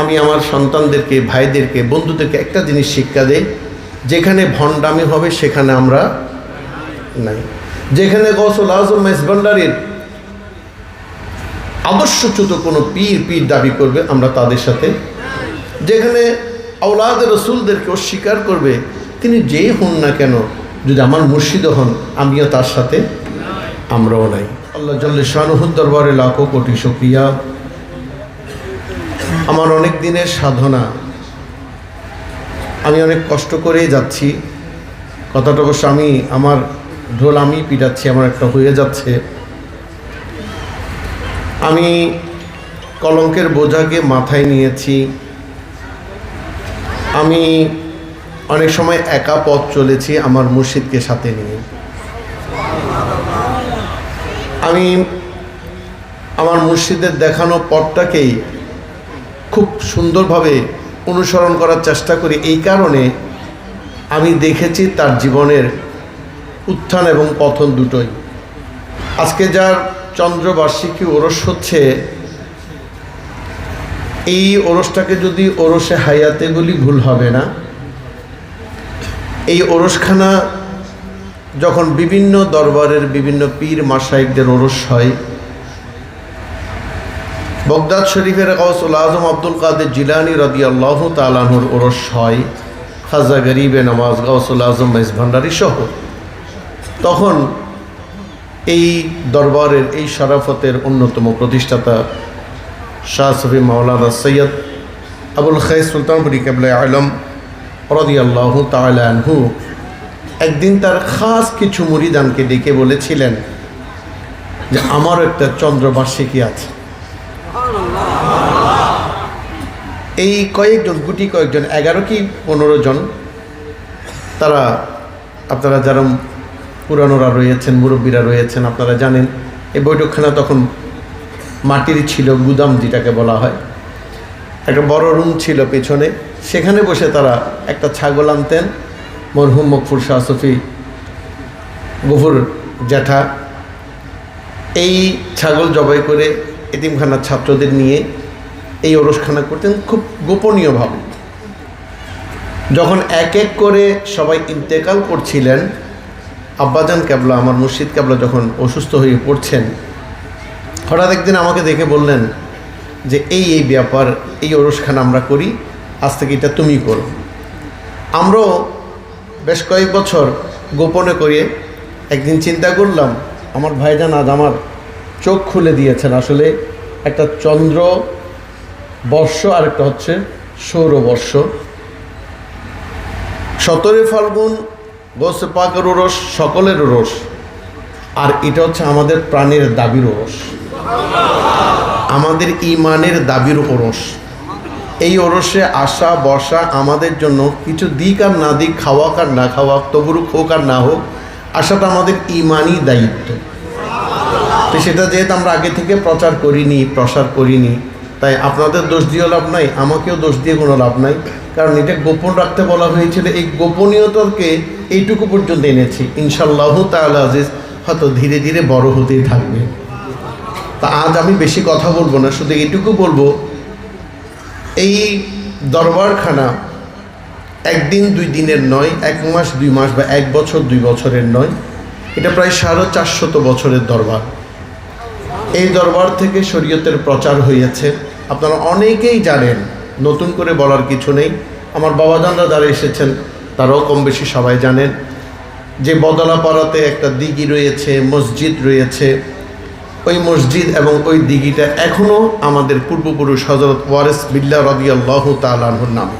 আমি আমার সন্তানদেরকে, ভাইদেরকে, বন্ধুদেরকে একটা জিনিস শিক্ষা দেই, যেখানে ভণ্ডামি হবে সেখানে আমরা নাই। যেখানে গৌসুল আজম মেসবান্ডারের আদর্শচ্যুত কোনো পীর পীর দাবি করবে, আমরা তাদের সাথে যেখানে আউলাদ রসুলদেরকে অস্বীকার করবে, তিনি যেই হন না কেন, যদি আমার মুর্শিদ হন, আমিও তার সাথে আমরাও নাই। আল্লাহ জল্লে শাহনুহুদ দরবারে লাখো কোটি শুক্রিয়া। আমার অনেক দিনের সাধনা। আমি অনেক কষ্ট করেই যাচ্ছি। কথাটা অবশ্য আমি, আমার ঢোল আমি পিটাচ্ছি, আমার একটা হয়ে যাচ্ছে। আমি কলঙ্কের বোঝাকে মাথায় নিয়েছি। আমি অনেক সময় একা পথ চলেছি আমার মুর্শিদকে সাথে নিয়ে। আমি আমার মুর্শিদের দেখানো পথটাকেই খুব সুন্দরভাবে অনুসরণ করার চেষ্টা করি। এই কারণে আমি দেখেছি তার জীবনের উত্থান এবং পতন দুটোই। আজকে যার চন্দ্রবার্ষিকী ওরস হচ্ছে, এই ওরসটাকে যদি ওরসে হায়াতে বলি ভুল হবে না। এই ওরসখানা যখন বিভিন্ন দরবারের বিভিন্ন পীর মাসাইকদের ওরস হয় বগদাদ শরীফের গৌসুল আজম আব্দুল কাদের জিলানি রদি আল্লাহ তালাহুর ওরস হয় খাজা গরিবে নওয়াজ গৌসুল আজম মেস ভান্ডারি সহ তখন এই দরবারের, এই শরাফতের অন্যতম প্রতিষ্ঠাতা শাহ সফি মাওলানা সৈয়দ আবুল খাই সুলতানপুরি কেবলা আলম রদি আল্লাহ তালাহু একদিন তার খাস কিছু মুরিদানকে ডেকে বলেছিলেন যে, আমারও একটা চন্দ্রবার্ষিকী আছে। এই কয়েকজন, গুটি কয়েকজন, এগারো কি পনেরো জন, তারা আপনারা যারা পুরানোরা রয়েছেন, মুরব্বীরা রয়েছেন, আপনারা জানেন, এই বৈঠকখানা তখন মাটির ছিল, গুদাম যেটাকে বলা হয়। একটা বড় রুম ছিল পেছনে, সেখানে বসে তারা একটা ছাগল আনতেন, মরহুম মকফুর শাহ সফি, গফুর জ্যাঠা। এই ছাগল জবাই করে এতিমখানার ছাত্রদের নিয়ে এই ওরসখানা করতেন খুব গোপনীয়ভাবে। যখন এক এক করে সবাই ইন্তেকাল করছিলেন, আব্বাজান ক্যাবলা, আমার মুর্শিদ ক্যাবলা যখন অসুস্থ হয়ে পড়ছেন, হঠাৎ একদিন আমাকে দেখে বললেন যে, এই এই ব্যাপার, এই ওরসখানা আমরা করি, আজ থেকে এটা তুমি করো। আমরাও বেশ কয়েক বছর গোপনে করে একদিন চিন্তা করলাম, আমার ভাইজান আজ আমার চোখ খুলে দিয়েছেন। আসলে একটা চন্দ্র বর্ষ আর একটা হচ্ছে সৌরবর্ষ। সতরে ফাল্গুন, গোসে পাকের ওরস, সকলের রস আর এটা হচ্ছে আমাদের প্রাণের দাবির ওরস। আমাদের ইমানের দাবির ওরস। এই ওরসে আসা, বসা আমাদের জন্য কিছু দিক আর না দিক খাওয়া আর না খাওয়া তবুরুক হোক আর না হোক, আসাটা আমাদের ইমানই দায়িত্ব। তো সেটা যেহেতু আমরা আগে থেকে প্রচার করিনি, প্রসার করিনি তাই আপনাদের দোষ দিয়ে লাভ নাই, আমাকেও দোষ দিয়ে কোনো লাভ নাই। কারণ এটা গোপন রাখতে বলা হয়েছিল এই গোপনীয়তাকে এইটুকু পর্যন্ত এনেছি। ইনশাল্লাহ তাআলা আজিজ, হয়তো ধীরে ধীরে বড় হতেই থাকবে। তা আজ আমি বেশি কথা বলব না, শুধু এইটুকু বলব, এই দরবারখানা একদিন দুই দিনের নয়, এক মাস দুই মাস বা এক বছর দুই বছরের নয়, এটা প্রায় সাড়ে চারশত বছরের দরবার। এই দরবার থেকে শরীয়তের প্রচার হইয়াছে। আপনারা অনেকেই জানেন, নতুন করে বলার কিছু নেই। আমার বাবা বাবাজানরা যারা এসেছেন, তারাও কম বেশি সবাই জানেন যে বদলাপাড়াতে একটা দিঘি রয়েছে, মসজিদ রয়েছে। ওই মসজিদ এবং ওই দিঘিটা এখনও আমাদের পূর্বপুরুষ হজরত ওয়ারেস বিল্লা রবি আল্লাহ তালাহুর নামে।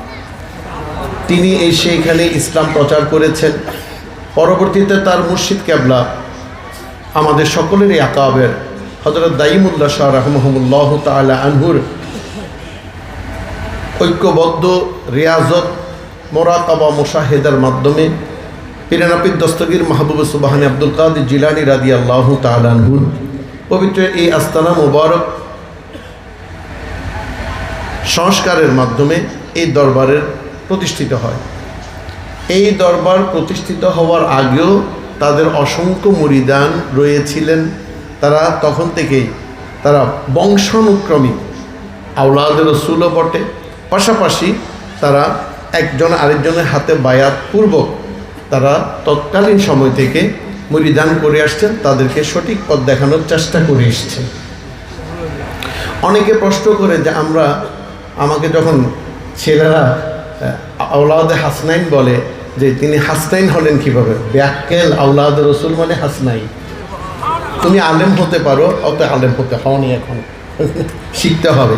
তিনি এসে এখানে ইসলাম প্রচার করেছেন। পরবর্তীতে তার মুর্শিদ ক্যাবলা আমাদের সকলেরই আকাবের হজরত দাইমুল্লাহ শাহ রহমহমুল্লাহ তালা আনহুর ঐক্যবদ্ধ রিয়াজত, মোরাকাবা মোশাহেদার মাধ্যমে পিরানাপিদ দস্তগীর মাহবুব সুবাহানি আব্দুল কাদের জিলানি রাদি আল্লাহ তালানহুর পবিত্র এই আস্তানা মুবারক সংস্কারের মাধ্যমে এই দরবারের প্রতিষ্ঠিত হয়। এই দরবার প্রতিষ্ঠিত হওয়ার আগেও তাদের অসংখ্য মরিদান রয়েছিলেন। তারা তখন থেকেই তারা বংশানুক্রমিক আউলাদ রসুলও বটে। পাশাপাশি তারা একজন আরেকজনের হাতে বায়াত পূর্বক তারা তৎকালীন সময় থেকে মরিদান করে আসছেন, তাদেরকে সঠিক পথ দেখানোর চেষ্টা করে এসছেন অনেকে প্রশ্ন করে যে আমরা, আমাকে যখন ছেলেরা আউলাদে হাসনাইন বলে যে তিনি হাসনাইন হলেন কীভাবে? ব্যাক্কেল আউলাদ রসুল মানে হাসনাইন। তুমি আলেম হতে পারো অত আলেম হতে হওনি এখন। শিখতে হবে।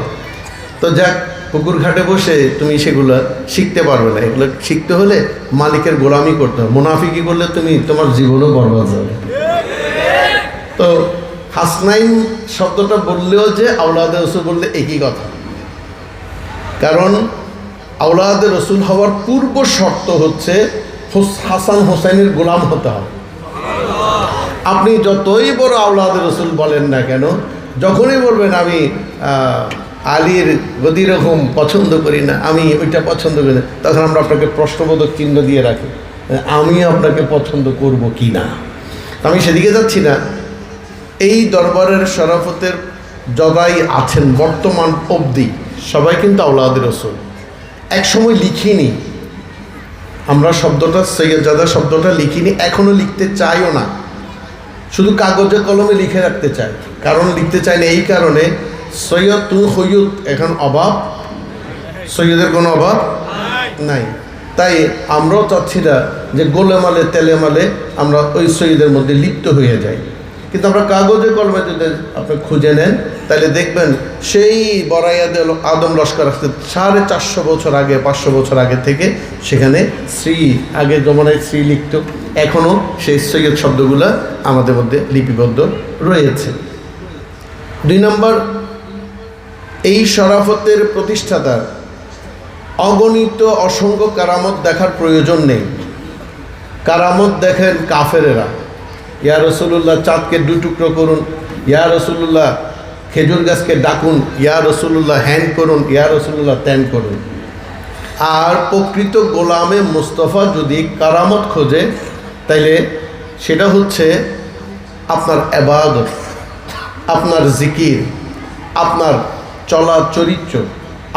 তো যাক পুকুর ঘাটে বসে তুমি সেগুলো শিখতে পারবে না। এগুলো শিখতে হলে মালিকের গোলামি করতে হবে। মুনাফিকি করলে তুমি তোমার জীবনও বরবাদ যাবে তো হাসনাইন শব্দটা বললেও যে আউলাদে রসুল বললে একই কথা। কারণ আউলাদে রসুল হওয়ার পূর্ব শর্ত হচ্ছে, হাসান হোসেনের গোলাম হতে হবে। আপনি যতই বড় আউলাদ রসুল বলেন না কেন, যখনই বলবেন আমি আলীর গদি রকম পছন্দ করি না, আমি ওইটা পছন্দ করি না, তখন আমরা আপনাকে প্রশ্নবোধক চিহ্ন দিয়ে রাখি, আমি আপনাকে পছন্দ করব কি না? আমি সেদিকে যাচ্ছি না। এই দরবারের শরাফতের জগাই আছেন বর্তমান অবধি, সবাই কিন্তু আউলাদ রসুল। একসময় লিখিনি, আমরা শব্দটা সৈয়দজাদা শব্দটা লিখিনি এখনও লিখতে চাইও না। শুধু কাগজে কলমে লিখে রাখতে চায়। কারণ লিখতে চায় না এই কারণে সৈয়দ তু সৈয়দ এখন অভাব। সৈয়দের কোনো অভাব নাই। তাই আমরাও চাচ্ছি না যে গোলেমালে, তেলেমালে আমরা ওই সৈয়দের মধ্যে লিপ্ত হয়ে যাই। কিন্তু আমরা কাগজে কলমে যদি আপনি খুঁজে নেন, তাহলে দেখবেন সেই বরাইয়াদে আদম লস্কর আসতে সাড়ে চারশো বছর আগে, পাঁচশো বছর আগে থেকে সেখানে শ্রী আগে জমানায় শ্রী লিখত। এখনও সেই সৈয়দ শব্দগুলো আমাদের মধ্যে লিপিবদ্ধ রয়েছে। দুই নম্বর, এই শরাফতের প্রতিষ্ঠাতার অগণিত অসংখ্য কারামত দেখার প্রয়োজন নেই। কারামত দেখেন কাফেরেরা। ইয়া রসুল্লাহ চাঁদকে দু টুকরো করুন। ইয়া রসুল্লাহ খেজুর গাছকে ডাকুন। ইয়া রসুল্লাহ হ্যান করুন। ইয়া রসুল্লাহ ত্যান করুন। আর প্রকৃত গোলামে মুস্তফা যদি কারামত খোঁজে, তাইলে সেটা হচ্ছে আপনার এবাদত আপনার জিকির, আপনার চলা চরিত্র,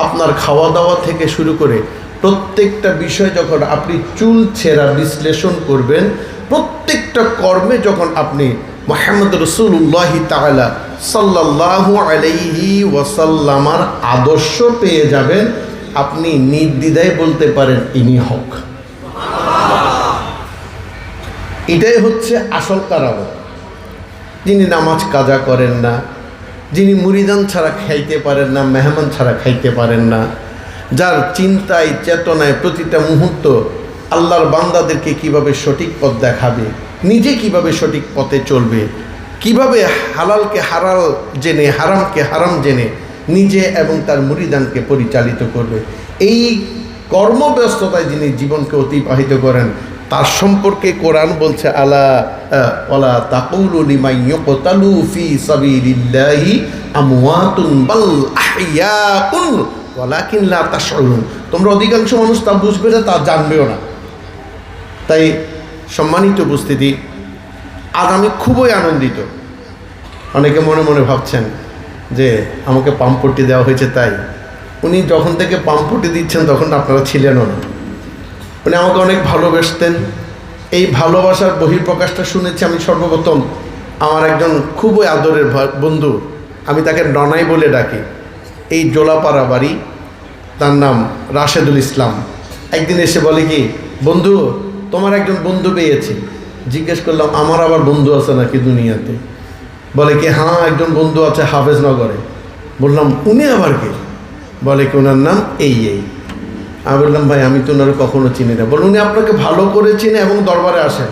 আপনার খাওয়া দাওয়া থেকে শুরু করে প্রত্যেকটা বিষয় যখন আপনি চুল ছেঁড়া বিশ্লেষণ করবেন প্রত্যেকটা কর্মে যখন আপনি মোহাম্মদ রসুল্লাহি তালা সাল্লাহু আলাইহি ওয়াসাল্লামার আদর্শ পেয়ে যাবেন, আপনি নির্দ্বিধায় বলতে পারেন, ইনি হক। এটাই হচ্ছে আসল কারামত যিনি নামাজ কাজা করেন না, যিনি মুরিদান ছাড়া খাইতে পারেন না, মেহমান ছাড়া খাইতে পারেন না, যার চিন্তায়, চেতনায় প্রতিটা মুহূর্ত আল্লাহর বান্দাদেরকে কীভাবে সঠিক পথ দেখাবে নিজে কীভাবে সঠিক পথে চলবে কীভাবে হালালকে হারাল জেনে হারামকে হারাম জেনে নিজে এবং তার মুরিদানকে পরিচালিত করবে। এই কর্মব্যস্ততায় যিনি জীবনকে অতিবাহিত করেন তার সম্পর্কে কোরআন বলছে আলা আহ, ওয়ালা তাকুলু লিমান ইউকতালু ফি সাবিলিল্লাহি আমওয়াতুন বাল আহইয়াউন ওয়ালাকিন লা তাশউরুন। তোমরা অধিকাংশ মানুষ তা বুঝবে না তা জানবেও না। তাই সম্মানিত উপস্থিতি, আজ আমি খুবই আনন্দিত। অনেকে মনে মনে ভাবছেন যে আমাকে পাম্পটি দেওয়া হয়েছে তাই। উনি যখন থেকে পাম্পটি দিচ্ছেন তখন আপনারা ছিলেনও না। উনি আমাকে অনেক ভালোবাসতেন। এই ভালোবাসার বহিঃপ্রকাশটা শুনেছি আমি সর্বপ্রথম। আমার একজন খুবই আদরের বন্ধু, আমি তাকে ননাই বলে ডাকি। এই জোলাপাড়া বাড়ি, তার নাম রাশেদুল ইসলাম। একদিন এসে বলে কি, বন্ধু তোমার একজন বন্ধু পেয়েছি। জিজ্ঞেস করলাম, আমার আবার বন্ধু আছে নাকি দুনিয়াতে? বলে কি হ্যাঁ একজন বন্ধু আছে হাফেজনগরে। বললাম, উনি আবার কে? বলে কি, ওনার নাম এই এই। আমি বললাম, ভাই, আমি তো ওনার কখনো চিনি না। বলুন উনি আপনাকে ভালো করে চিনে এবং দরবারে আসেন।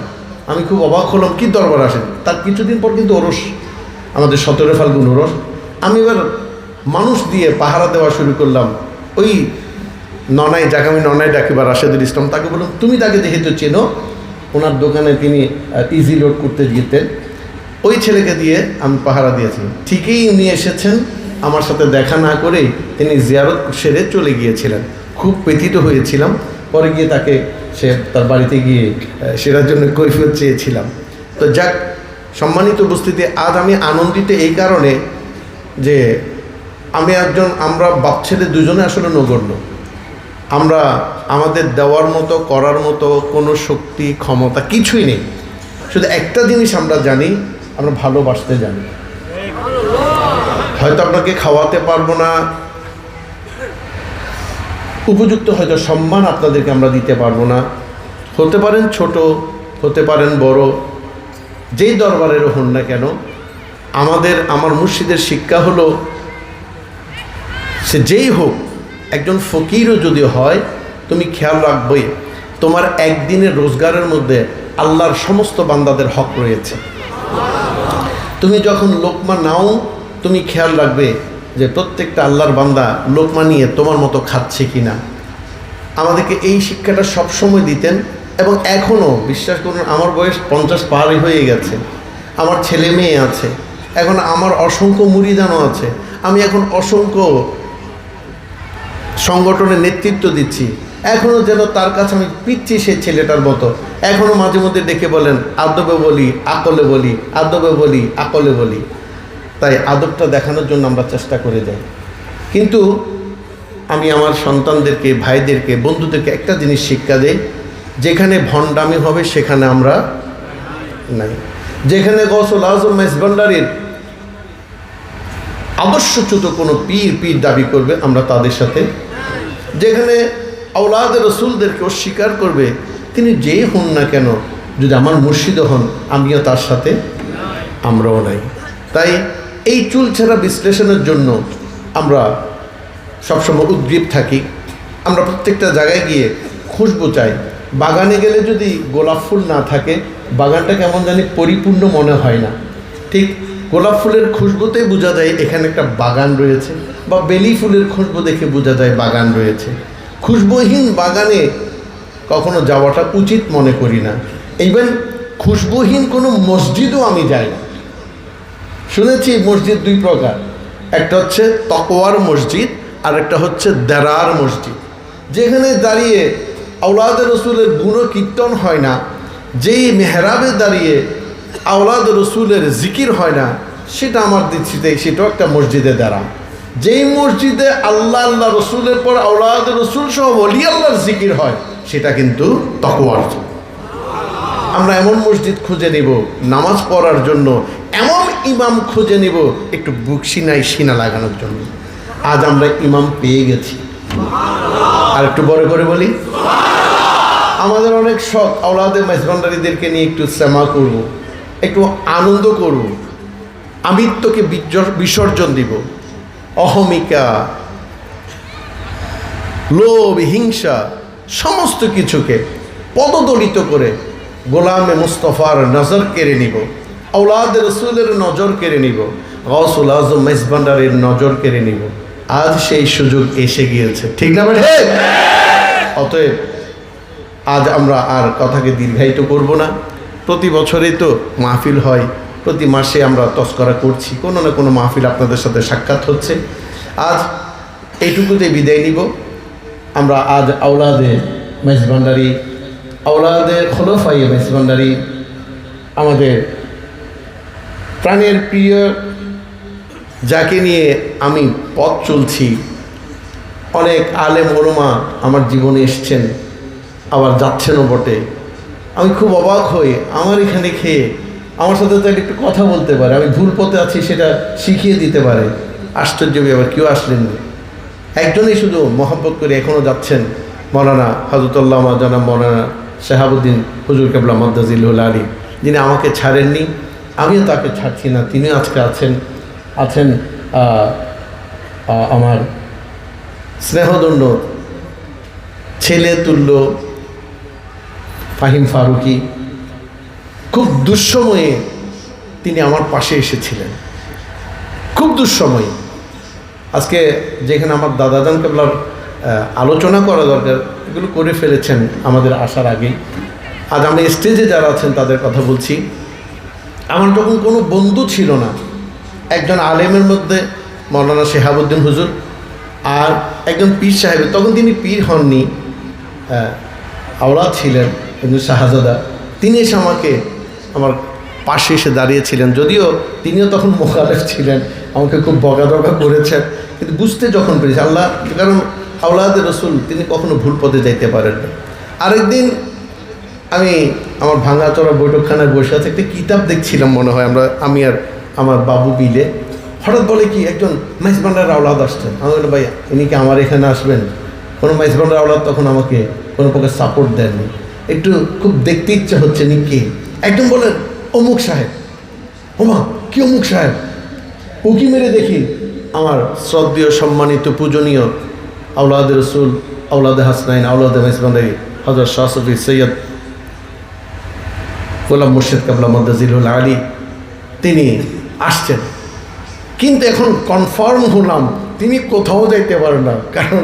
আমি খুব অবাক হলাম, কি দরবারে আসেন? তার কিছুদিন পর কিন্তু ওরস, আমাদের সতেরো ফাল্গুন ওরস। আমি এবার মানুষ দিয়ে পাহারা দেওয়া শুরু করলাম। ওই ননাই যাকে আমি ননাই ডাকি বা রাশেদুল ইসলাম, তাকে বললাম তুমি তাকে যেহেতু চেনো, ওনার দোকানে তিনি ইজি লোড করতে যেতেন ওই ছেলেকে দিয়ে আমি পাহারা দিয়েছি। ঠিকই উনি এসেছেন, আমার সাথে দেখা না করেই তিনি জিয়ারত সেরে চলে গিয়েছিলেন। খুব ব্যথিত হয়েছিলাম, পরে গিয়ে তাকে সে তার বাড়িতে গিয়ে সেটার জন্য কৈফিয়ত চেয়েছিলাম। তো যাক, সম্মানিত উপস্থিতি, আজ আমি আনন্দিত এই কারণে যে আমি একজন আমরা বাপ ছেলে দুজনে আসলে নগণ্য। আমরা আমাদের দেওয়ার মতো, করার মতো কোনো শক্তি, ক্ষমতা কিছুই নেই। শুধু একটা জিনিস আমরা জানি, আমরা ভালোবাসতে জানি। হয়তো আপনাকে খাওয়াতে পারব না। উপযুক্ত হয়তো সম্মান আপনাদেরকে আমরা দিতে পারব না। হতে পারেন ছোট, হতে পারেন বড়, যেই দরবারের হন না কেন, আমাদের, আমার মুর্শিদের শিক্ষা হলো, সে যেই হোক একজন ফকিরও যদি হয়, তুমি খেয়াল রাখবে, তোমার একদিনের রোজগারের মধ্যে আল্লাহর সমস্ত বান্দাদের হক রয়েছে। তুমি যখন লোকমা নাও, তুমি খেয়াল রাখবে যে প্রত্যেকটা আল্লাহর বান্দা লোকমা নিয়ে তোমার মতো খাচ্ছে কি না আমাদেরকে এই শিক্ষাটা সবসময় দিতেন এবং এখনও বিশ্বাস করুন, আমার বয়স পঞ্চাশ পারই হয়ে গেছে। আমার ছেলে মেয়ে আছে। এখন আমার অসংখ্য মুড়িদানও আছে। আমি এখন অসংখ্য সংগঠনের নেতৃত্ব দিচ্ছি। এখনও যেন তার কাছে আমি পিচ্ছি সে ছেলেটার মতো। এখনও মাঝে মধ্যে ডেকে বলেন, আদবে বলি, আকলে বলি, আদবে বলি, আকলে বলি। তাই আদবটা দেখানোর জন্য আমরা চেষ্টা করে যাই। কিন্তু আমি আমার সন্তানদেরকে, ভাইদেরকে, বন্ধুদেরকে একটা জিনিস শিক্ষা দেই, যেখানে ভণ্ডামি হবে সেখানে আমরা নাই। যেখানে গসল আজম মেসবান্ডারির আদর্শচ্যুত কোনো পীর পীর দাবি করবে, আমরা তাদের সাথে যেখানে আওলাদ রসুলদেরকে অস্বীকার করবে, তিনি যেই হন না কেন, যদি আমার মুর্শিদ হন, আমিও তার সাথে আমরাও নাই। তাই এই চুলছেরা বিশ্লেষণের জন্য আমরা সবসময় উদ্গ্রীব থাকি। আমরা প্রত্যেকটা জায়গায় গিয়ে খুশবু চাই। বাগানে গেলে যদি গোলাপ ফুল না থাকে, বাগানটা কেমন জানি পরিপূর্ণ মনে হয় না। ঠিক গোলাপ ফুলের খুশবুতেই বোঝা যায় এখানে একটা বাগান রয়েছে, বা বেলি ফুলের খুশবু দেখে বোঝা যায় বাগান রয়েছে। খুশবুহীন বাগানে কখনো যাওয়াটা উচিত মনে করি না। ইভেন খুশবুহীন কোনো মসজিদও আমি যাই না। শুনেছি মসজিদ দুই প্রকার। একটা হচ্ছে তকোয়ার মসজিদ, আর একটা হচ্ছে দেরার মসজিদ। যেখানে দাঁড়িয়ে আওলাদ রসুলের গুণ কীর্তন হয় না, যেই মেহরাবে দাঁড়িয়ে আওলাদ রসুলের জিকির হয় না, সেটা আমার দৃষ্টিতে, সেটাও একটা মসজিদে দাঁড়া যেই মসজিদে আল্লাহ আল্লাহ রসুলের পর আওলাদ রসুল সহ অলি আল্লাহর জিকির হয়, সেটা কিন্তু তকোয়ার আমরা এমন মসজিদ খুঁজে নিব, নামাজ পড়ার জন্য এমন ইমাম খুঁজে নিব, একটু বুক সিনাই সিনা লাগানোর জন্য। আজ আমরা ইমাম পেয়ে গেছি। আর একটু বড় করে বলি, আমাদের অনেক শখ আওলাদে মেজবান্ডারিদেরকে নিয়ে একটু শ্যামা করব। একটু আনন্দ করব আমিত্বকে বিসর্জন দিব। অহমিকা, লোভ, হিংসা, সমস্ত কিছুকে পদদলিত করে গোলামে মুস্তফার নজর কেড়ে নিব। আউলাদ রসুলের নজর কেড়ে নিব। গসুল আজম মেজবান্ডারের নজর কেড়ে নিব। আজ সেই সুযোগ এসে গিয়েছে। ঠিক না মানে অতএব আজ আমরা আর কথাকে দীর্ঘায়িত করব না। প্রতি বছরেই তো মাহফিল হয়। প্রতি মাসে আমরা তস্করা করছি। কোনো না কোনো মাহফিল আপনাদের সাথে সাক্ষাৎ হচ্ছে। আজ এইটুকুতে বিদায় নিব। আমরা আজ আওলাদে মেজবান্ডারি আওলাদে খোলফাই মেজবান্ডারি আমাদের প্রাণের প্রিয়, যাকে নিয়ে আমি পথ চলছি। অনেক আলেম ওরমা আমার জীবনে এসছেন, আবার যাচ্ছেনও বটে। আমি খুব অবাক হই, আমার এখানে খেয়ে। আমার সাথে তো একটু কথা বলতে পারে, আমি ভুল পথে আছি সেটা শিখিয়ে দিতে পারে। আশ্চর্য ব্যাপার কেউ আসলেন না। একজনই শুধু মহব্বত করে এখনও যাচ্ছেন, মৌলানা হজরতুল্লাহ জানা মৌলানা শাহাবুদ্দিন হুজুর কেবলা মদ্দাজিল্লুল আলী। যিনি আমাকে ছাড়েননি, আমিও তাকে ছাড়ছি না, তিনিও আজকে আছেন আছেন আমার স্নেহদণ্ড ছেলে তুল্য ফাহিম ফারুকি খুব দুঃসময়ে তিনি আমার পাশে এসেছিলেন। খুব দুঃসময়ে। আজকে যেখানে আমার দাদাজান কেবলার আলোচনা করা দরকার এগুলো করে ফেলেছেন আমাদের আসার আগেই। আজ আমরা স্টেজে যারা আছেন তাদের কথা বলছি। আমার তখন কোনো বন্ধু ছিল না। একজন আলেমের মধ্যে মৌলানা শেহাবুদ্দিন হুজুর আর একজন পীর সাহেব তখন তিনি পীর হননি আহ, আওলাদ ছিলেন। একজন শাহজাদা, তিনি এসে আমাকে আমার পাশে এসে দাঁড়িয়েছিলেন। যদিও তিনিও তখন মোকালেফ ছিলেন, আমাকে খুব বকাদকা করেছেন, কিন্তু বুঝতে যখন পেরেছি, আল্লাহ, কারণ আল্লাহদের রসুল, তিনি কখনো ভুল পথে যাইতে পারেন না। আরেকদিন আমি আমার ভাঙাচোরা বৈঠকখানায় বসে আছে, একটা কিতাব দেখছিলাম মনে হয়, আমরা, আমি আর আমার বাবু বিলে হঠাৎ বলে কি, একজন মাইজবান্ডার আওলাদ আসছেন। আমি বললাম ভাই ইনি কি আমার এখানে আসবেন? কোনো মাইজবান্ডার আওলাদ তখন আমাকে কোনো প্রকার সাপোর্ট দেননি। একটু খুব দেখতে ইচ্ছা হচ্ছে নি কে একজন বলেন অমুক সাহেব। ওমা, কি অমুক সাহেব? উকি মেরে দেখি আমার শ্রদ্ধেয় সম্মানিত পূজনীয় আউলাদ রসুল আউলাদ হাসনাইন আউলাদ মাইজবান্ডারি হজরত শাহ সফি সৈয়দ গোলাম মুর্শিদ কাবলা মদ্দাজিলুল আলী, তিনি আসছেন। কিন্তু এখন কনফার্ম হলাম, তিনি কোথাও যাইতে পারেন না, কারণ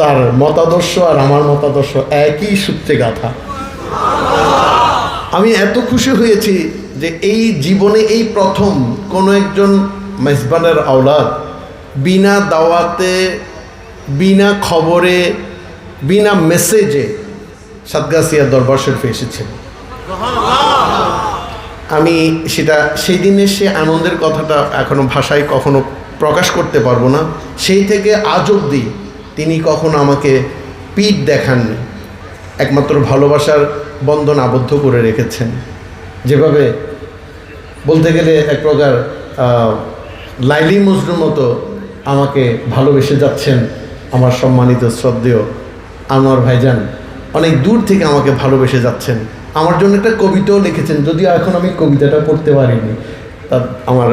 তার মতাদর্শ আর আমার মতাদর্শ একই সূত্রে গাথা। আমি এত খুশি হয়েছি যে এই জীবনে এই প্রথম কোনো একজন মেজবানের আওলাদ বিনা দাওয়াতে, বিনা খবরে, বিনা মেসেজে সাতগাছিয়া দরবার শরীফে এসেছেন আমি সেটা সেই দিনের সে আনন্দের কথাটা এখনও ভাষায় কখনো প্রকাশ করতে পারব না। সেই থেকে আজ অবধি তিনি কখনো আমাকে পিঠ দেখাননি। একমাত্র ভালোবাসার বন্ধন আবদ্ধ করে রেখেছেন। যেভাবে বলতে গেলে এক প্রকার লাইলি মজরুর মতো আমাকে ভালোবেসে যাচ্ছেন আমার সম্মানিত, শ্রদ্ধেয় আনোয়ার ভাইজান। অনেক দূর থেকে আমাকে ভালোবেসে যাচ্ছেন। আমার জন্য একটা কবিতাও লিখেছেন, যদিও এখন আমি কবিতাটা পড়তে পারিনি। তা আমার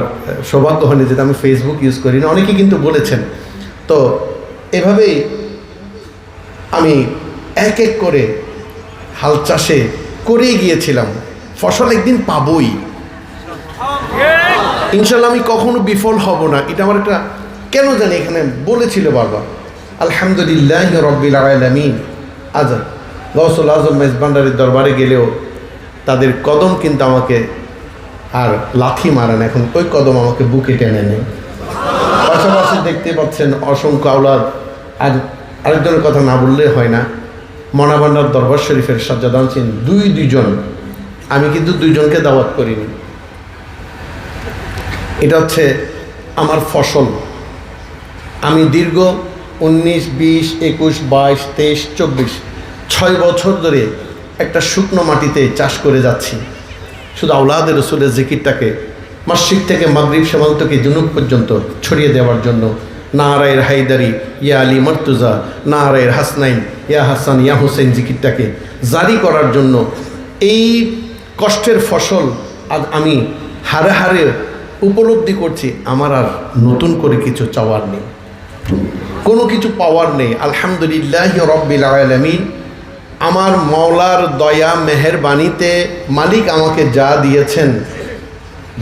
সৌভাগ্য হয়নি যেটা আমি ফেসবুক ইউজ করি না অনেকে কিন্তু বলেছেন। তো এভাবেই আমি এক এক করে হাল চাষে করেই গিয়েছিলাম। ফসল একদিন পাবই। ইনশাল্লাহ আমি কখনো বিফল হব না। এটা আমার একটা, কেন জানি এখানে বলেছিল বারবার। আলহামদুলিল্লাহ রব্বিল আলামিন। আজ গৌসুল আজম মেজবান্ডারের দরবারে গেলেও তাদের কদম কিন্তু আমাকে আর লাথি মারেন। এখন ওই কদম আমাকে বুকে টেনে নেয়। পাশাপাশি দেখতে পাচ্ছেন অসংখ্য আওলাদ। আর আরেকজনের কথা না বললে হয় না। মনাবান্ডার দরবার শরীফের সাজ্জাদ আনছেন দুই দুইজন। আমি কিন্তু দুইজনকে দাওয়াত করিনি। এটা হচ্ছে আমার ফসল। আমি দীর্ঘ উনিশ, বিশ, একুশ, বাইশ, তেইশ, চব্বিশ, ছয় বছর ধরে একটা শুকনো মাটিতে চাষ করে যাচ্ছি। শুধু আউলাদের রসুলের জিকিরটাকে মসজিদ থেকে মাগরিব সমাল থেকে পর্যন্ত ছড়িয়ে দেওয়ার জন্য নারায়ের হায়দারি, ইয়া আলী মর্তুজা, নারায়ের হাসনাইন ইয়া হাসান, ইয়া হোসেন জিকিরটাকে জারি করার জন্য এই কষ্টের ফসল আজ আমি হারে হারে উপলব্ধি করছি, আমার আর নতুন করে কিছু চাওয়ার নেই। কোনো কিছু পাওয়ার নেই। আলহামদুলিল্লাহ রব্বিল আলমিন, আমার মওলার দয়া, মেহেরবানিতে মালিক আমাকে যা দিয়েছেন,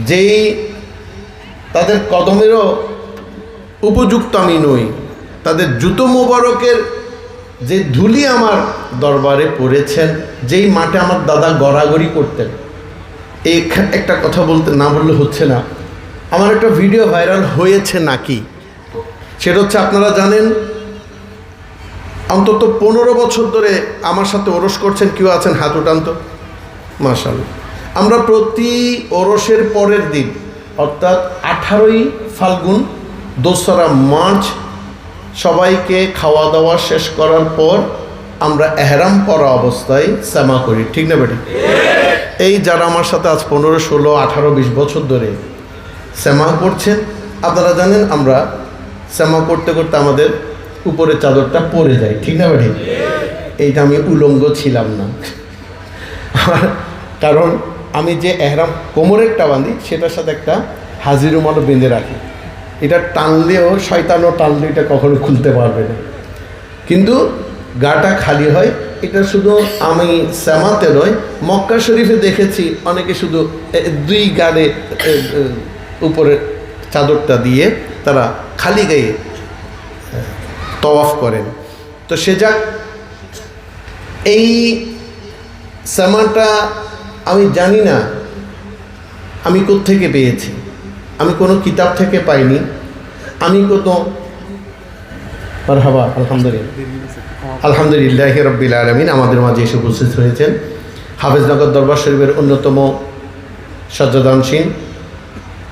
যেই তাদের কদমেরও উপযুক্ত আমি নই, তাদের জুতো মোবারকের যে ধুলি আমার দরবারে পড়েছেন, যেই মাঠে আমার দাদা গড়াগড়ি করতেন। এই একটা কথা বলতে না বললে হচ্ছে না। আমার একটা ভিডিও ভাইরাল হয়েছে নাকি? সেটা হচ্ছে আপনারা জানেন, অন্তত পনেরো বছর ধরে আমার সাথে ওরস করছেন, কেউ আছেন হাত উঠান তো? মার্শাল আমরা প্রতি ওরসের পরের দিন, অর্থাৎ আঠারোই ফাল্গুন, দোসরা মার্চ সবাইকে খাওয়া দাওয়া শেষ করার পর আমরা এহরাম পরা অবস্থায় শ্যামা করি। ঠিক না বেটি? এই যারা আমার সাথে আজ পনেরো, ষোলো, আঠারো, বিশ বছর ধরে শ্যামা করছেন, আপনারা জানেন আমরা শ্যামা করতে করতে আমাদের উপরে চাদরটা পরে যায়। ঠিক না বেটি? এইটা আমি উলঙ্গ ছিলাম না। কারণ আমি যে এহরাম কোমরেরটা বাঁধি, সেটার সাথে একটা হাজির রুমালও বেঁধে রাখি। এটা টানলেও শয়তানও টানলে এটা কখনো খুলতে পারবে না। কিন্তু গাটা খালি হয়, এটা শুধু আমি শ্যামাতে নয়, মক্কা শরীফে দেখেছি অনেকে শুধু দুই গাড়ে উপরে চাদরটা দিয়ে তারা খালি গায়ে তওয়াফ করেন। তো সে যাক, এই শ্যামাটা আমি জানি না, আমি থেকে পেয়েছি। আমি কোনো কিতাব থেকে পাইনি। আমি কোনো মারহাবা, আলহামদুলিল্লাহ। আলহামদুলিল্লাহ রব্বিল আলমিন আমাদের মাঝে এসে উপস্থিত হয়েছেন। হাফেজনগর দরবার শরীফের অন্যতম সাজ্জাদান সিং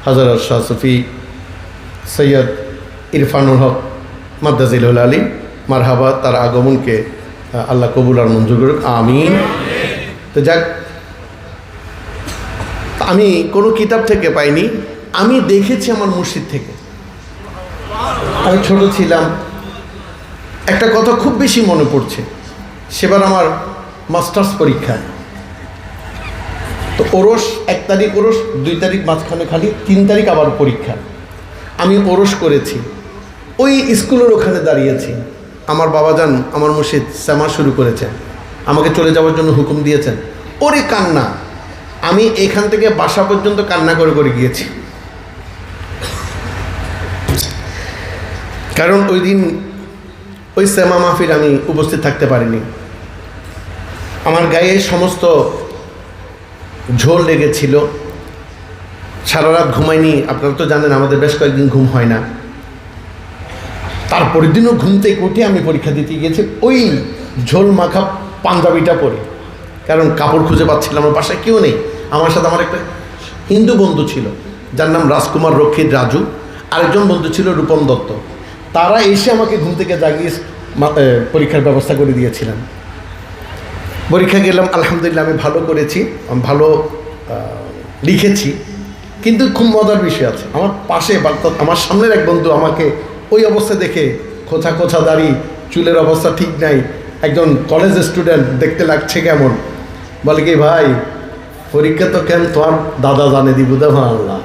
হাজার শাহ সফি সৈয়দ ইরফানুল হক মাদ্দাজিল আলী, মারহাবা, তার আগমনকে আল্লাহ কবুল আর মঞ্জুর করুক, আমিন। তো যাক, আমি কোনো কিতাব থেকে পাইনি আমি দেখেছি আমার মুর্শিদ থেকে। আমি ছোট ছিলাম। একটা কথা খুব বেশি মনে পড়ছে। সেবার আমার মাস্টার্স পরীক্ষা তো ওরস, এক তারিখ ওরস, দুই তারিখ মাঝখানে খালি, তিন তারিখ আবার পরীক্ষা। আমি ওরস করেছি। ওই স্কুলের ওখানে দাঁড়িয়েছি। আমার বাবা যান আমার মুর্শিদ শ্যামা শুরু করেছেন। আমাকে চলে যাওয়ার জন্য হুকুম দিয়েছেন। ওরে কান্না। আমি এখান থেকে বাসা পর্যন্ত কান্না করে করে গিয়েছি। কারণ ওই দিন ওই শ্যামা মাহফিল আমি উপস্থিত থাকতে পারিনি। আমার গায়ে সমস্ত ঝোল লেগেছিল। সারা রাত ঘুমাইনি, আপনারা তো জানেন আমাদের বেশ কয়েকদিন ঘুম হয় না। তারপরের দিনও ঘুম থেকে উঠে আমি পরীক্ষা দিতে গিয়েছি, ওই ঝোল মাখা পাঞ্জাবিটা পরে। কারণ কাপড় খুঁজে পাচ্ছিলাম আমার বাসায় কেউ নেই। আমার সাথে আমার একটা হিন্দু বন্ধু ছিল, যার নাম রাজকুমার রক্ষিত রাজু। আরেকজন বন্ধু ছিল রূপম দত্ত। তারা এসে আমাকে ঘুম থেকে জাগিয়ে পরীক্ষার ব্যবস্থা করে দিয়েছিলেন। পরীক্ষা গেলাম, আলহামদুলিল্লাহ আমি ভালো করেছি ভালো লিখেছি, কিন্তু খুব মজার বিষয় আছে। আমার পাশে আমার সামনের এক বন্ধু আমাকে ওই অবস্থা দেখে খোঁচা খোঁচা দাড়ি, চুলের অবস্থা ঠিক নাই, একজন কলেজ স্টুডেন্ট দেখতে লাগছে কেমন? বলে কি, ভাই, পরীক্ষা তো কেন তোমার দাদা জানে দিব দেওয়া আল্লাহ।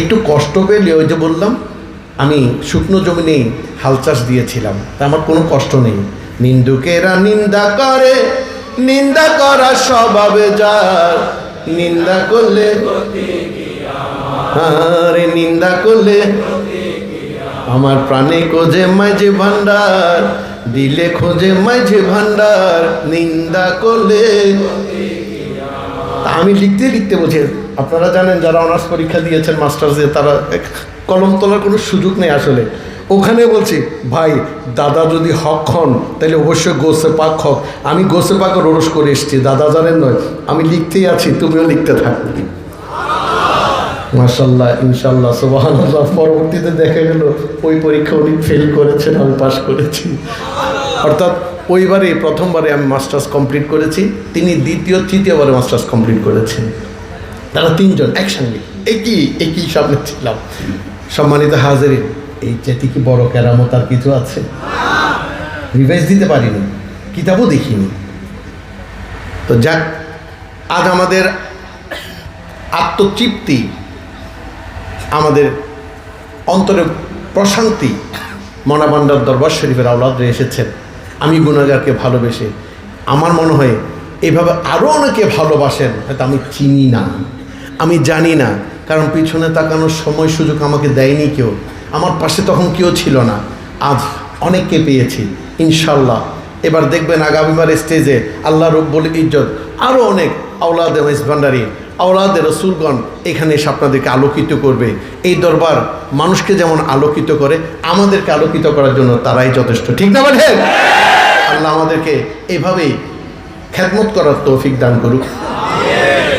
একটু কষ্ট পেলে ওই যে বললাম আমি শুকনো জমিনেই হাল চাষ দিয়েছিলাম, তা আমার কোনো কষ্ট নেই। নিন্দুকেরা নিন্দা করে, নিন্দা করা স্বভাবে যার। নিন্দা করলে, আরে নিন্দা করলে আমার প্রাণে খোঁজে মাঝে ভান্ডার, দিলে খোঁজে মাঝে ভান্ডার। নিন্দা করলে আমি লিখতে লিখতে বলছি আপনারা জানেন যারা অনার্স পরীক্ষা দিয়েছেন, মাস্টার্স মাস্টার্সে তারা কলম তোলার কোনো সুযোগ নেই আসলে। ওখানে বলছি, ভাই, দাদা যদি হক হন, তাহলে অবশ্যই গোসে পাক হক। আমি গোসে পাক রোরস করে এসেছি। দাদা জানেন নয়, আমি লিখতেই আছি, তুমিও লিখতে থাকো। মার্শাল্লাহ ইনশাল্লাহ সুবাহান পরবর্তীতে দেখা গেল, ওই পরীক্ষা উনি ফেল করেছেন, আমি পাশ করেছি। অর্থাৎ ওইবারে, প্রথমবারে আমি মাস্টার্স কমপ্লিট করেছি। তিনি দ্বিতীয়, তৃতীয়বারে মাস্টার্স কমপ্লিট করেছেন। তারা তিনজন একসঙ্গে। একই একই সামনে ছিলাম। সম্মানিত হাজারিন, এই চেতে কি বড় কেরামত আর কিছু আছে? রিভাইজ দিতে পারিনি, কিতাবও দেখিনি। তো যাক, আজ আমাদের আত্মতৃপ্তি, আমাদের অন্তরে প্রশান্তি, মনাবান্ডার দরবার শরীফের আওলাদরে এসেছেন। আমি গুণাগারকে ভালোবেসে, আমার মনে হয় এভাবে আরও অনেকে ভালোবাসেন, হয়তো আমি চিনি না। আমি জানি না, কারণ পিছনে তাকানোর সময় সুযোগ আমাকে দেয়নি কেউ। আমার পাশে তখন কেউ ছিল না। আজ অনেককে পেয়েছি ইনশাল্লাহ এবার দেখবেন আগামীবার স্টেজে আল্লাহ রব্বুল ইজ্জত আরও অনেক আওলাদ এম ভান্ডারি আওলাদে রসুলগণ এখানে এসে আপনাদেরকে আলোকিত করবে। এই দরবার মানুষকে যেমন আলোকিত করে, আমাদেরকে আলোকিত করার জন্য তারাই যথেষ্ট। ঠিক না বলে আল্লাহ আমাদেরকে এভাবেই খ্যাতমত করার তৌফিক দান করুক।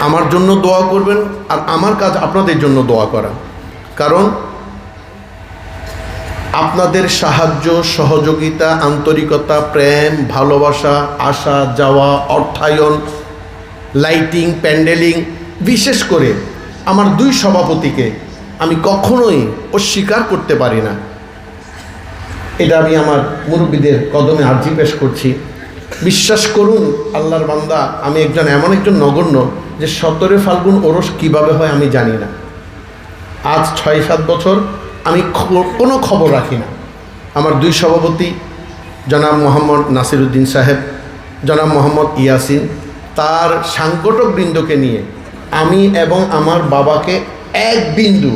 আমার জন্য দোয়া করবেন আর আমার কাজ আপনাদের জন্য দোয়া করা। কারণ আপনাদের সাহায্য, সহযোগিতা, আন্তরিকতা, প্রেম, ভালোবাসা আসা যাওয়া, অর্থায়ন, লাইটিং, প্যান্ডেলিং, বিশেষ করে আমার দুই সভাপতিকে আমি কখনোই অস্বীকার করতে পারি না। এটা আমি আমার মুরব্বীদের কদমে আর্জি পেশ করছি। বিশ্বাস করুন, আল্লাহর বান্দা, আমি একজন এমন একজন নগণ্য যে সতেরো ফাল্গুন ওরস কীভাবে হয় আমি জানি না। আজ ছয় সাত বছর আমি কোনো খবর রাখি না। আমার দুই সভাপতি, জনাব মোহাম্মদ নাসিরুদ্দিন সাহেব, জনাব মোহাম্মদ ইয়াসিন, তার সাংগঠক বৃন্দকে নিয়ে আমি এবং আমার বাবাকে এক বিন্দু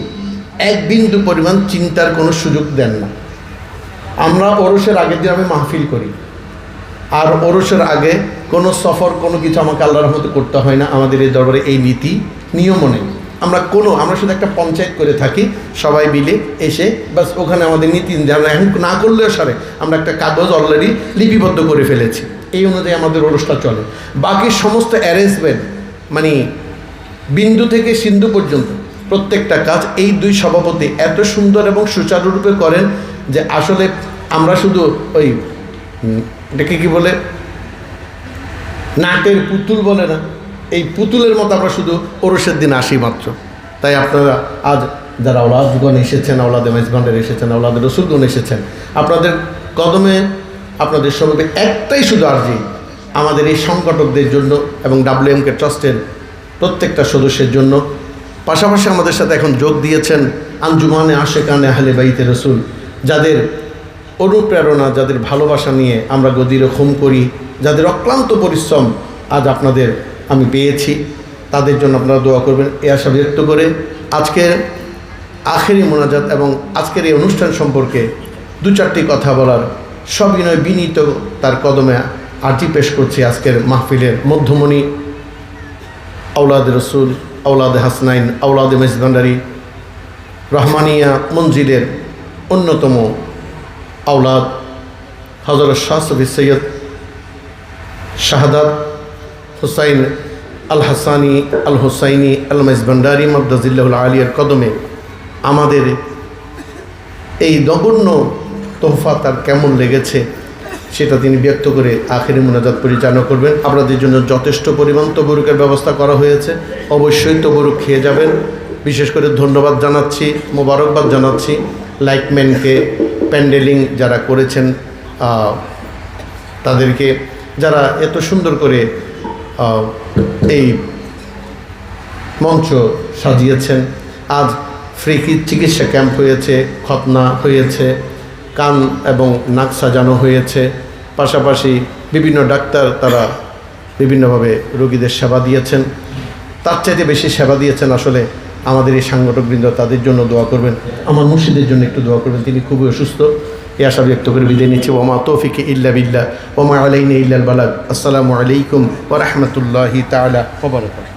এক বিন্দু পরিমাণ চিন্তার কোনো সুযোগ দেন না। আমরা ওরসের আগের দিন আমি মাহফিল করি, আর ওরসের আগে কোনো সফর, কোনো কিছু আমাকে আল্লাহর রহমতে করতে হয় না। আমাদের এই দরবারে এই নীতি, নিয়মও নেই। আমরা কোনো, আমরা শুধু একটা পঞ্চায়েত করে থাকি, সবাই মিলে এসে বাস ওখানে আমাদের নীতি আমরা এখন না করলেও সারে, আমরা একটা কাগজ অলরেডি লিপিবদ্ধ করে ফেলেছি। এই অনুযায়ী আমাদের অনুষ্ঠান চলে। বাকি সমস্ত অ্যারেঞ্জমেন্ট মানে বিন্দু থেকে সিন্ধু পর্যন্ত প্রত্যেকটা কাজ এই দুই সভাপতি এত সুন্দর এবং সুচারুরূপে করেন যে আসলে আমরা শুধু ওই এটাকে কি বলে? নাটের পুতুল বলে না। এই পুতুলের মতো আমরা শুধু ওরসের দিন আসি মাত্র। তাই আপনারা আজ যারা ওলাদগণ এসেছেন আওলাদে মেজবান্ডের এসেছেন আওলাদে রসুলগণ এসেছেন, আপনাদের কদমে আপনাদের সঙ্গে একটাই শুধু আর্জি, আমাদের এই সংগঠকদের জন্য এবং ডাব্লিউএমকে ট্রাস্টের প্রত্যেকটা সদস্যের জন্য। পাশাপাশি আমাদের সাথে এখন যোগ দিয়েছেন আঞ্জুমানে আশেকানে আহলে বাইতে রসুল, যাদের অনুপ্রেরণা, যাদের ভালোবাসা নিয়ে আমরা গদির খুম করি। যাদের অক্লান্ত পরিশ্রম আজ আপনাদের আমি পেয়েছি, তাদের জন্য আপনারা দোয়া করবেন। এ আশা ব্যক্ত করে আজকের আখেরি মোনাজাত এবং আজকের এই অনুষ্ঠান সম্পর্কে দু চারটি কথা বলার সবিনয় বিনীত তার কদমে আর্জি পেশ করছি আজকের মাহফিলের মধ্যমণি আউলাদ রসুল আউলাদ হাসনাইন আউলাদ মেজবান্ডারি রহমানিয়া মঞ্জিলের অন্যতম আউলাদ হজরত শাহ সফি সৈয়দ শাহাদাত হুসাইন আল হাসানি আল হুসাইনি আল মেজবান্ডারি মবদাজিল্লাহুল আলিয়ার কদমে আমাদের এই নগণ্য তোহফা তার কেমন লেগেছে সেটা তিনি ব্যক্ত করে আখেরি মোনাজাত পরিচালনা করবেন। আপনাদের জন্য যথেষ্ট পরিমাণ তবরুকের ব্যবস্থা করা হয়েছে। অবশ্যই তবরুক খেয়ে যাবেন। বিশেষ করে ধন্যবাদ জানাচ্ছি, মোবারকবাদ জানাচ্ছি লাইটম্যানকে প্যান্ডেলিং যারা করেছেন তাদেরকে যারা এত সুন্দর করে এই মঞ্চ সাজিয়েছেন। আজ ফ্রি চিকিৎসা ক্যাম্প হয়েছে খতনা হয়েছে, কান এবং নাক সাজানো হয়েছে। পাশাপাশি বিভিন্ন ডাক্তার তারা বিভিন্নভাবে রোগীদের সেবা দিয়েছেন। তার চাইতে বেশি সেবা দিয়েছেন আসলে আমাদের এই সাংগঠকবৃন্দ, তাদের জন্য দোয়া করবেন। আমার মুর্শিদের জন্য একটু দোয়া করবেন, তিনি খুবই অসুস্থ। এ আশা ব্যক্ত করে বিদায় নিচ্ছি। ওমা তৌফিকে ইল্লা বিল্লা ওমা আলাইনে ইল্লাল বালাগ। আসসালামু আলাইকুম ওরহমতুল্লাহি তালা ওবরাকাতুহু